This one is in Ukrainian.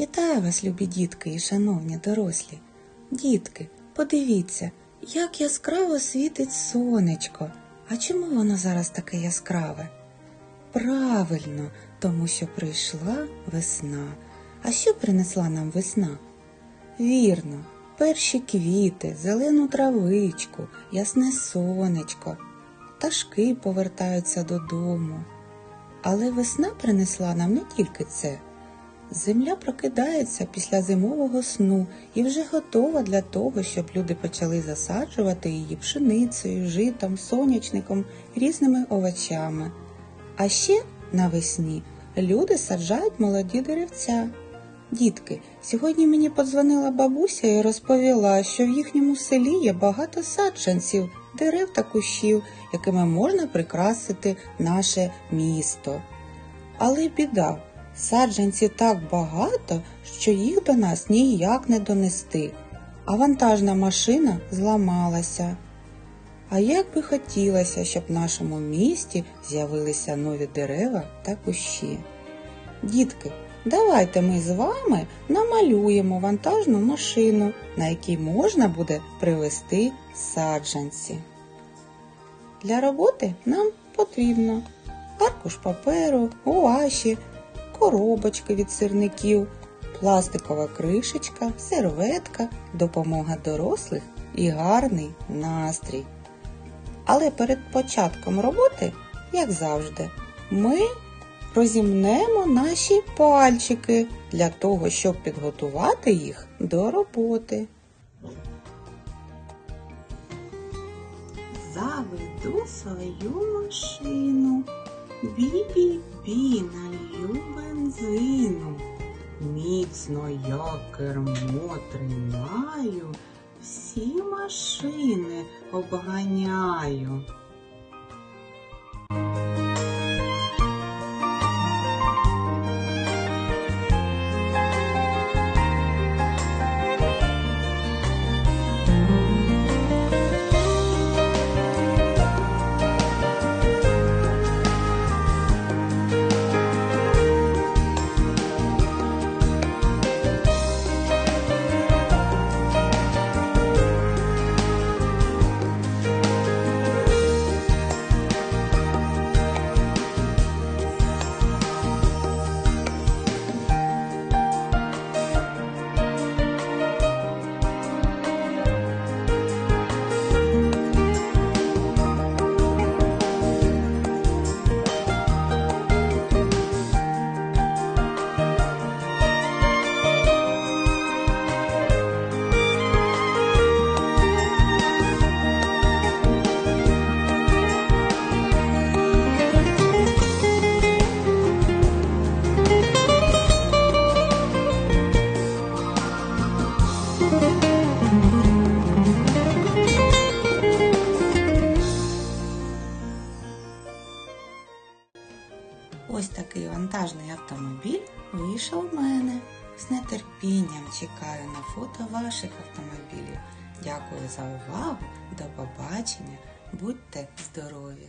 Вітаю вас, любі дітки і шановні дорослі. Дітки, подивіться, як яскраво світить сонечко. А чому воно зараз таке яскраве? Правильно, тому що прийшла весна. А що принесла нам весна? Вірно, перші квіти, зелену травичку, ясне сонечко. Пташки повертаються додому. Але весна принесла нам не тільки це. Земля прокидається після зимового сну і вже готова для того, щоб люди почали засаджувати її пшеницею, житом, сонячником, різними овочами. А ще навесні люди саджають молоді деревця. Дітки, сьогодні мені подзвонила бабуся і розповіла, що в їхньому селі є багато саджанців, дерев та кущів, якими можна прикрасити наше місто. Але біда, саджанців так багато, що їх до нас ніяк не донести, а вантажна машина зламалася. А як би хотілося, щоб в нашому місті з'явилися нові дерева та кущі. Дітки, давайте ми з вами намалюємо вантажну машину, на якій можна буде привезти саджанці. Для роботи нам потрібно аркуш паперу, гуаші, коробочки від сирників, пластикова кришечка, серветка, допомога дорослих і гарний настрій. Але перед початком роботи, як завжди, ми розімнемо наші пальчики для того, щоб підготувати їх до роботи. Заведу свою машину, бі-бі-бі налью Міцно я кермо тримаю, всі машини обганяю. Ось такий вантажний автомобіль вийшов в мене. З нетерпінням чекаю на фото ваших автомобілів. Дякую за увагу. До побачення. Будьте здорові!